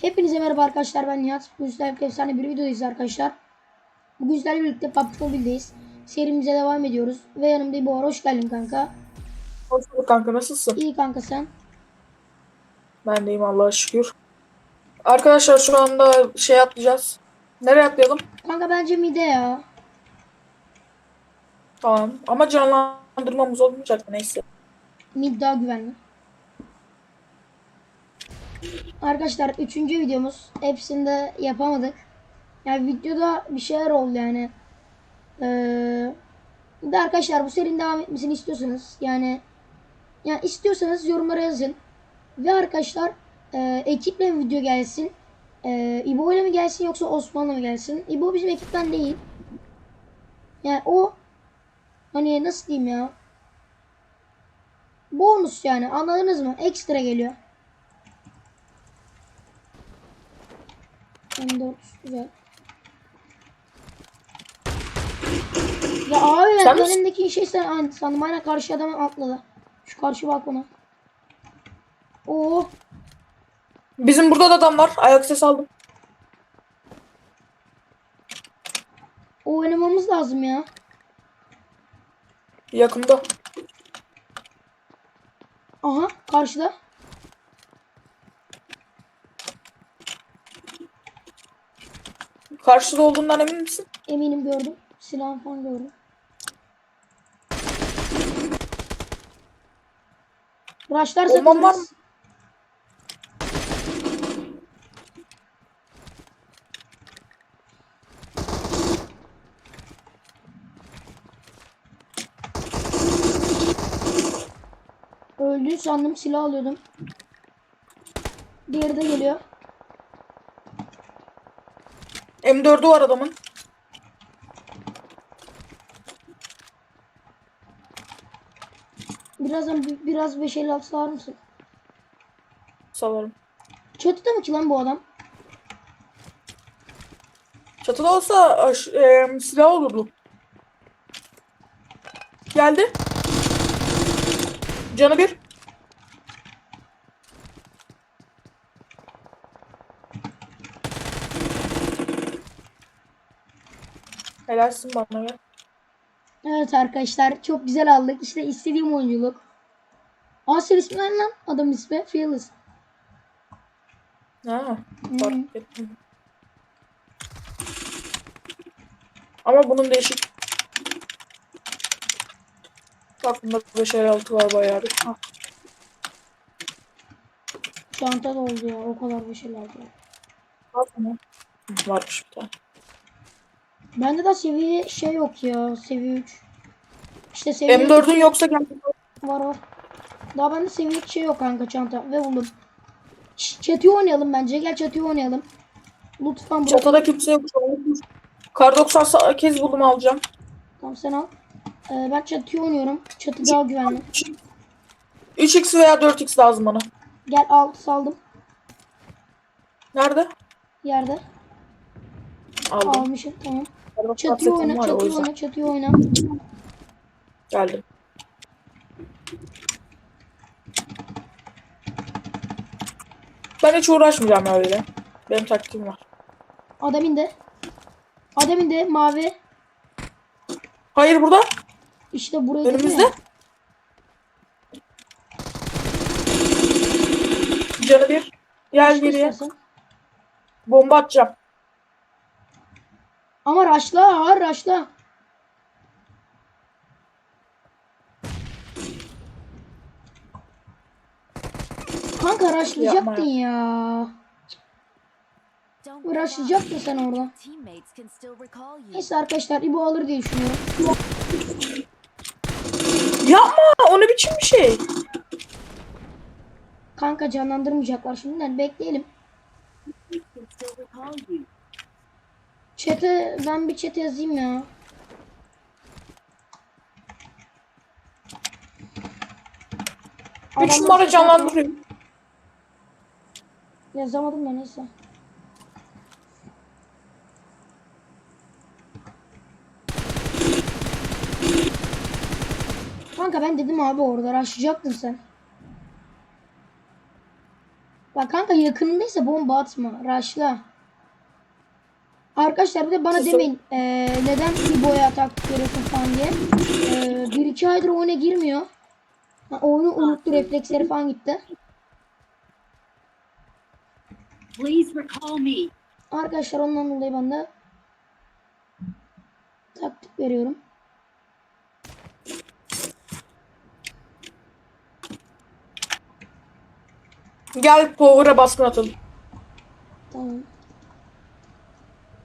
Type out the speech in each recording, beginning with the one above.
Hepinize merhaba arkadaşlar ben Nihat. Bugün sizlerle birlikte efsane bir videodayız arkadaşlar. Bugün sizlerle birlikte PUBG Mobile'deyiz. Serimize devam ediyoruz. Ve yanımda İbo var. Hoş geldin kanka. Hoş bulduk kanka nasılsın? İyi kanka sen. Ben deyim Allah'a şükür. Arkadaşlar şu anda şey atlayacağız. Nereye atlayalım? Kanka bence mide ya. Tamam. Ama canlandırmamız olmayacak neyse. Mid daha güvenli. Arkadaşlar üçüncü videomuz. Hepsinde yapamadık. Yani videoda bir şeyler oldu yani. Ee, de arkadaşlar bu serinin devam etmesini istiyorsanız yani yani istiyorsanız yorumlara yazın. Ve arkadaşlar e, ekiple mi video gelsin? E, İbo ile mi gelsin yoksa Osman'la mı gelsin? İbo bizim ekipten değil. Yani o hani nasıl diyeyim ya? Bonus yani anladınız mı? Ekstra geliyor. M4 güzel. Ya abi Sen ben misin? önümdeki şey sen sandım. Aynen karşı adam atladı. Şu karşı balkona. Oo, Bizim burada da adam var. Ayak sesi aldım. o oynamamız lazım ya. Yakında. Aha karşıda. Karşıda olduğundan emin misin? Eminim gördüm. Silah falan gördüm. Rushlarsa Bomban var mı? kırarız. Öldü sandım silah alıyordum. Diğeri de geliyor. M4'ü var adamın. Birazdan bi- biraz 556 sağır mısın? Salarım. Çatıda mı ki lan bu adam? Çatıda olsa aş- e, silah olurdu. Geldi. Canı bir. Helalsin bana ya. Evet arkadaşlar çok güzel aldık. İşte istediğim oyunculuk. Senin ismi ne lan? Adamın ismi Fearless. Ha, Hmm. fark ettim. Ama bunun değişik. Bak bunda 5 altı var bayağı bir. Ah, Çanta doldu ya o kadar bir şeyler var. bak bunu. Varmış bir tane. Bende de seviye şey yok ya seviye 3. İşte seviye M4'ün yoksa gel. var var. Daha bende seviye şey yok kanka çanta ve buldum. Şş, Çatıya oynayalım bence. Gel çatıya oynayalım. Lütfen bırak. Çatada kimse yok. Kar 98 kez buldum alacağım. Tamam sen al. Ee, ben çatıya oynuyorum. Çatı daha güvenli. 3x veya 4x lazım bana. Gel al saldım. Nerede? Yerde. Aldım. Almışım tamam. Kar 98 Çatıya oyna, yüzden. oyna, çatıya oyna. Geldim. Ben hiç uğraşmayacağım ya öyle. Benim taktiğim var. Adam indi. Adam indi mavi. Hayır burada. İşte buraya Önümüzde. Canı bir. Gel geriye. Bomba atacağım. Ama raşla ağır raşla. Kanka raşlayacaktın ya. Uğraşacaktın sen orada. Neyse arkadaşlar İbo alır diye düşünüyorum. Yapma. O ne biçim bir şey? Kanka canlandırmayacaklar şimdiden bekleyelim. Chat'e ben bir chat yazayım ya. Üç numara canlandırıyor. Yazamadım da neyse. Kanka ben dedim abi orada raşlayacaktın sen. Bak kanka yakınındaysa bomba atma. Raşla. Arkadaşlar bir de bana Sus- demeyin eee, neden bir boya taktik veriyorsun falan diye. Eee, bir iki aydır oyuna girmiyor. Ha, oyunu unuttu refleksleri falan gitti. Please recall me. Arkadaşlar ondan dolayı ben de taktik veriyorum. Gel power'a baskın atalım. Tamam.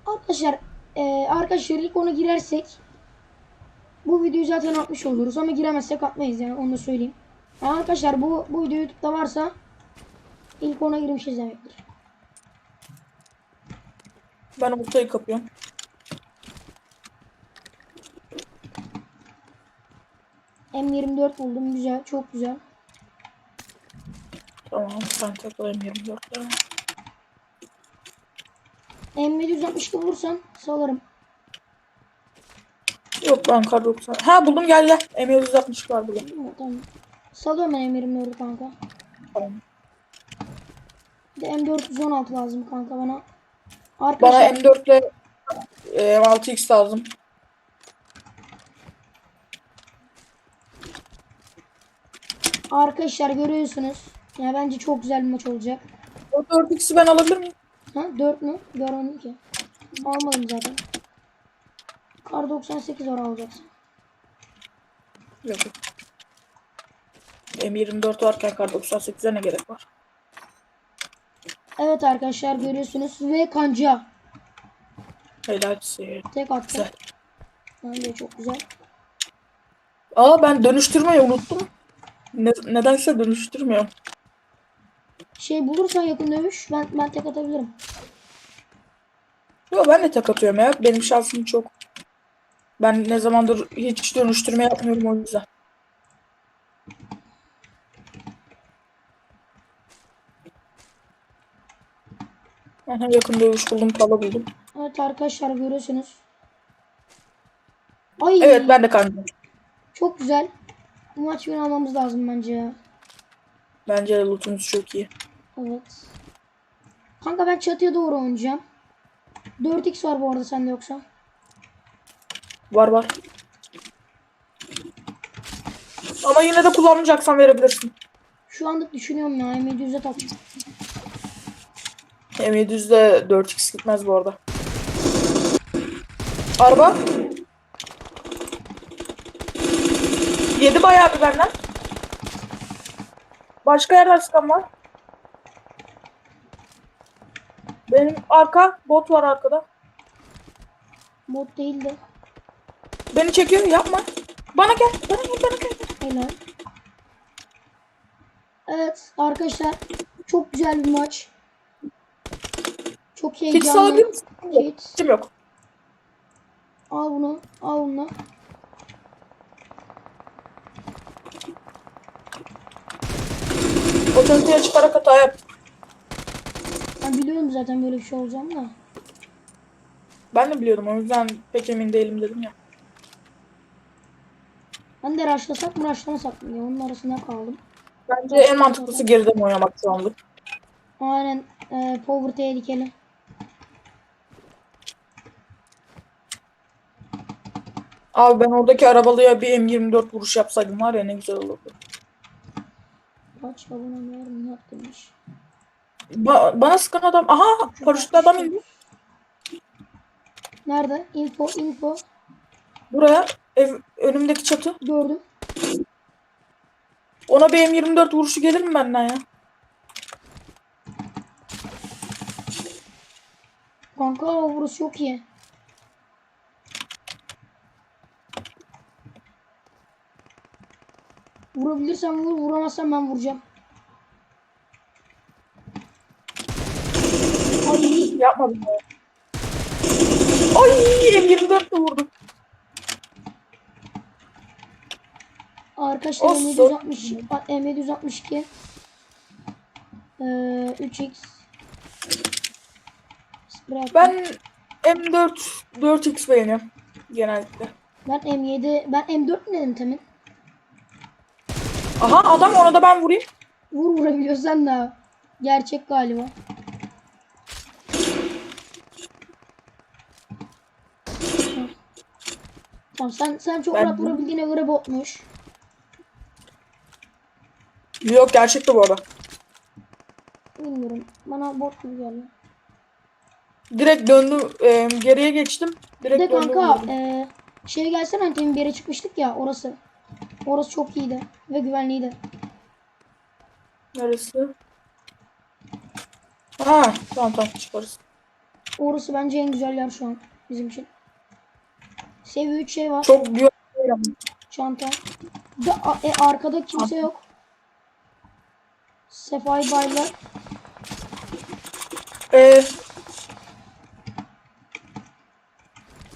Arkadaşlar eee arkadaşlar ilk ona girersek bu videoyu zaten atmış oluruz ama giremezsek atmayız yani onu da söyleyeyim. Yani arkadaşlar bu bu video YouTube'da varsa ilk ona girmişiz demektir. Ben ortayı kapıyorum. M24 buldum güzel çok güzel. Tamam ben takılayım 24 lira. M762 bulursan salarım. Yok ben kar 90. Ha buldum gel gel. M160 var burada. Tamam. Salıyorum ben M24'ü kanka. Tamam. Bir de M416 lazım kanka bana. Bana Arkadaşlar M4 ile e, 6x lazım. arkadaşlar görüyorsunuz. Yani bence çok güzel bir maç olacak. O 4x'i ben alabilir miyim? Ha 4 mü? Görmedim ki. Almadım zaten. Kar 98 var alacaksın. Yok yok. M24 varken kar 98'e ne gerek var? Evet arkadaşlar görüyorsunuz ve kanca Helal size. tek attı. Güzel. Bence çok güzel. Aa ben dönüştürmeyi unuttum. Ne, nedense dönüştürmüyorum. Şey bulursan yakın dövüş ben ben tek atabilirim. Yo ben de tek atıyorum ya. Benim şansım çok. Ben ne zamandır hiç dönüştürme yapmıyorum o yüzden. Aha, yakın dövüş buldum, pala buldum. Evet arkadaşlar görüyorsunuz. Ay Evet ben de kandım. çok güzel. Bu maç win almamız lazım bence ya. Bence lootumuz çok iyi. Evet. Kanka ben çatıya doğru oynayacağım. 4x var bu arada sende yoksa. Var var. Ama yine de kullanmayacaksan verebilirsin. Şu anlık düşünüyorum ya. M700'e tak. M700'de 4x gitmez bu arada. Araba. Yedi bayağı bir benden. Başka yerden sıkan var. Benim arka bot var arkada. Bot değildi. Beni çekiyor yapma. Bana gel. Bana gel bana gel. Helal. Evet arkadaşlar çok güzel bir maç. Çok Hiç heyecanlı. salabilir misin? Kit. Kim yok. Al bunu. Al bunu. O çantaya çıkarak hata yap. Ben biliyorum zaten böyle bir şey olacağını da. Ben de biliyordum o yüzden pek emin değilim dedim ya. Ben de rushlasak mı rushlamasak mı ya onun arasında kaldım. Bence en mantıklısı geriden oynamak şu anlık. Aynen e, power tehlikeli. Abi ben oradaki arabalıya bir M24 vuruş yapsaydım var ya ne güzel olurdu. Kaç abone var demiş. Ba- bana sıkan adam. Aha paraşütlü adam indi. Nerede? Info info. Buraya ev önümdeki çatı. Gördüm. Ona bir M24 vuruşu gelir mi benden ya? Kanka burası çok iyi. Vurabilirsem vur, vuramazsam ben vuracağım. Ay, Yapmadım ya. Ay M24 de vurdum. arkadaşlar Of, M760 a- M762 ee, 3x Sprey Ben M4 4X beğeniyorum. Genellikle. ben M7 ben M4 mi dedim temin? Aha adam ona da ben vurayım. Vur vurabiliyorsan da. Gerçek galiba. Tamam sen sen çok Ben- rahat vurabildiğine göre botmuş. Yok gerçekti bu arada. Bilmiyorum. Bana bot gibi geldi. Direkt döndüm. e, geriye geçtim. Bir Direkt de döndüm. kanka e, şey gelsene hani bir yere çıkmıştık ya orası. Orası çok iyiydi ve güvenliydi. Neresi? Ha tamam tamam çıkarız. Orası bence en güzel yer şu an bizim için. Seviye 3 şey var. Çok ama. Çanta. Bir De, a- e, arkada kimse yok. Sefai baylar. Ee,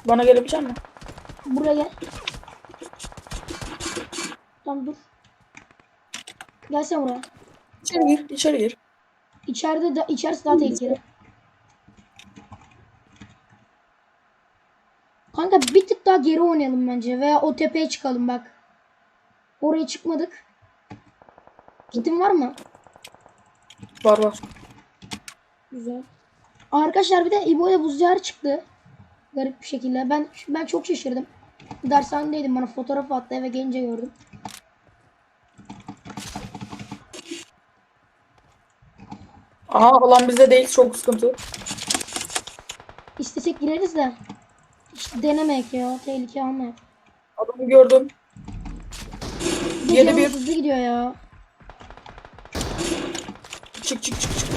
bana gelebilecek misin? Buraya gel. Tamam dur. Gelsene buraya. İçeri gir, içeri gir. İçeride de içerisi daha tehlikeli. Kanka bir tık daha geri oynayalım bence veya o tepeye çıkalım bak. Oraya çıkmadık. Kitin var mı? Var var. Güzel. Arkadaşlar bir de İbo'ya buz diyarı çıktı. Garip bir şekilde. Ben ben çok şaşırdım. Dershanedeydim bana fotoğraf attı eve gelince gördüm. Aha alan bizde değil çok sıkıntı. İstesek gireriz de. Denemek ya. Tehlike almayak. Adamı gördüm. Yedi bir. hızlı gidiyor ya. Çık çık çık çık. çık.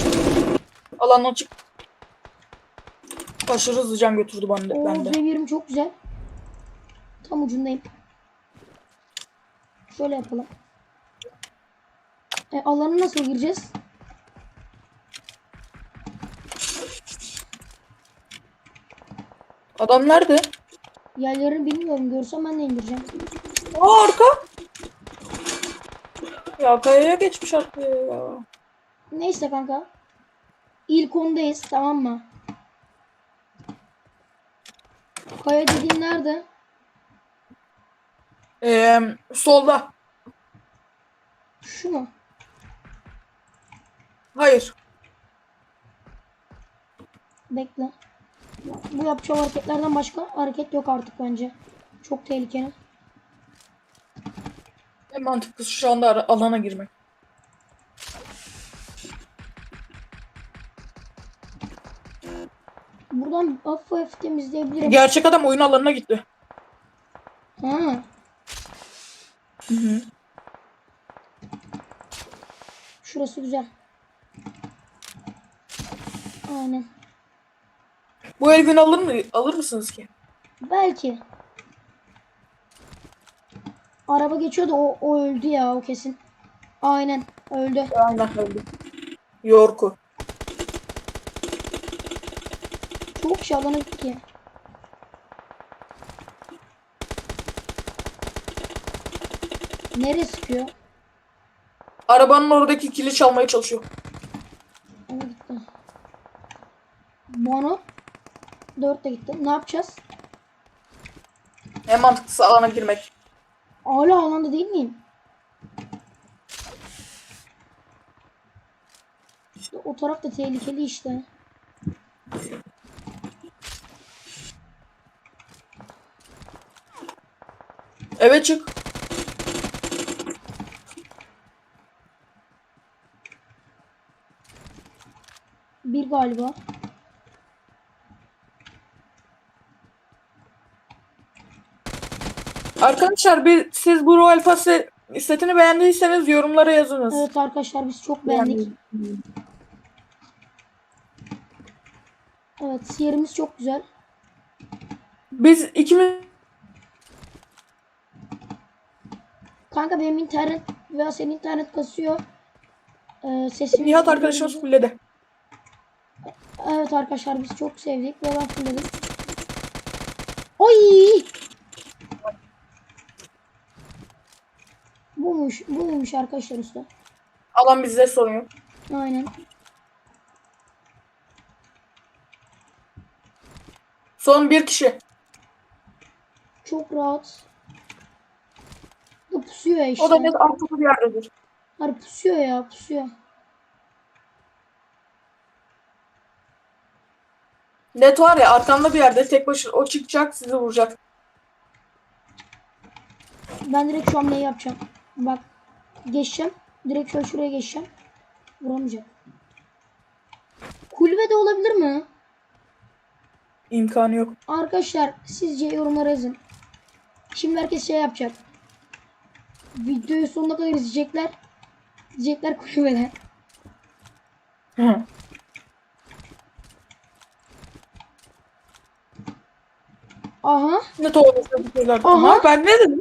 Alandan çık. Aşırı hızlı can götürdü bende. Oo, bende. revirim çok güzel. Tam ucundayım. Şöyle yapalım. E, alanı nasıl gireceğiz? Adam nerede? Yerlerini bilmiyorum. Görsem ben de indireceğim. Aa arka. Ya kayaya geçmiş arkaya ya. Neyse kanka. İlk ondayız tamam mı? Kaya dediğin nerede? Ee, solda. Şu mu? Hayır. Bekle. Bu yapacağım hareketlerden başka hareket yok artık bence. Çok tehlikeli. En mantıklısı şu anda alana girmek. Buradan hafif temizleyebilirim. Gerçek adam oyun alanına gitti. Ha. Hı hı. Şurası güzel. Aynen. Bu el gün alır mı alır mısınız ki? Belki. Araba geçiyordu o, o öldü ya o kesin. Aynen öldü. Aynen öldü. Yorku. Çok şalanık ki. Nereye sıkıyor? Arabanın oradaki kili çalmaya çalışıyor. Bana 4 de gitti. Ne yapacağız? En mantıklısı alana girmek. Hala alanda değil miyim? O taraf da tehlikeli işte. Eve çık. Bir galiba. Arkadaşlar bir siz bu Royal Pass se- setini beğendiyseniz yorumlara yazınız. Evet arkadaşlar biz çok beğendik. Evet yerimiz çok güzel. Biz ikimiz Kanka benim internet veya senin internet kasıyor. Ee, sesimiz Nihat arkadaşımız fulledi. Evet arkadaşlar biz çok sevdik ve ben fullledim. Oy! Buymuş, buymuş arkadaşlar usta. Alan bizde soruyor. Aynen. Son bir kişi. Çok rahat. Da pusuyor ya işte. O da net altı bir yerdedir. Harbi pusuyor ya pusuyor. Net var ya arkamda bir yerde tek başına o çıkacak sizi vuracak. Ben direkt şu hamleyi yapacağım. Bak geçeceğim. Direkt şöyle şuraya geçeceğim. Vuramayacak. Kulübe de olabilir mi? İmkanı yok. Arkadaşlar sizce yorumlara yazın. Şimdi herkes şey yapacak. Videoyu sonuna kadar izleyecekler. Diyecekler kulübede. Hı. Aha. Olmasa bu şeyler. Aha. Aha ben ne dedim?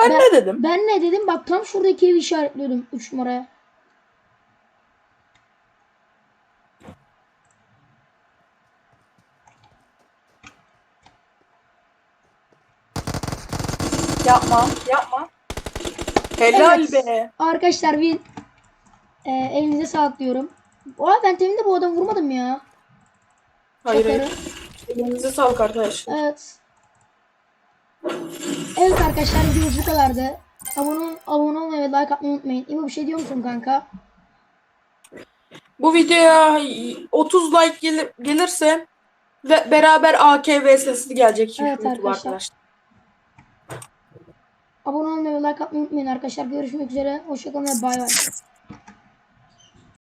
Ben, ne dedim? Ben ne dedim? Bak tam şuradaki evi işaretliyordum 3 numaraya. Yapma. Yapma. Helal Evet. be. Arkadaşlar win. Ee, elinize sağlık diyorum. Oha ben temin de bu adamı vurmadım ya. Hayır Şakarı. hayır. Elinize sağlık arkadaşlar. Evet. Evet arkadaşlar videomuz bu kadardı. Abone, abone olmayı ve like atmayı unutmayın. İbo bir şey diyor musun kanka? Bu videoya 30 like gelir, gelirse ve beraber AK vs'si gelecek Evet arkadaşlar. arkadaşlar. Abone olmayı ve like atmayı unutmayın arkadaşlar. Görüşmek üzere. Hoşçakalın ve bay bay.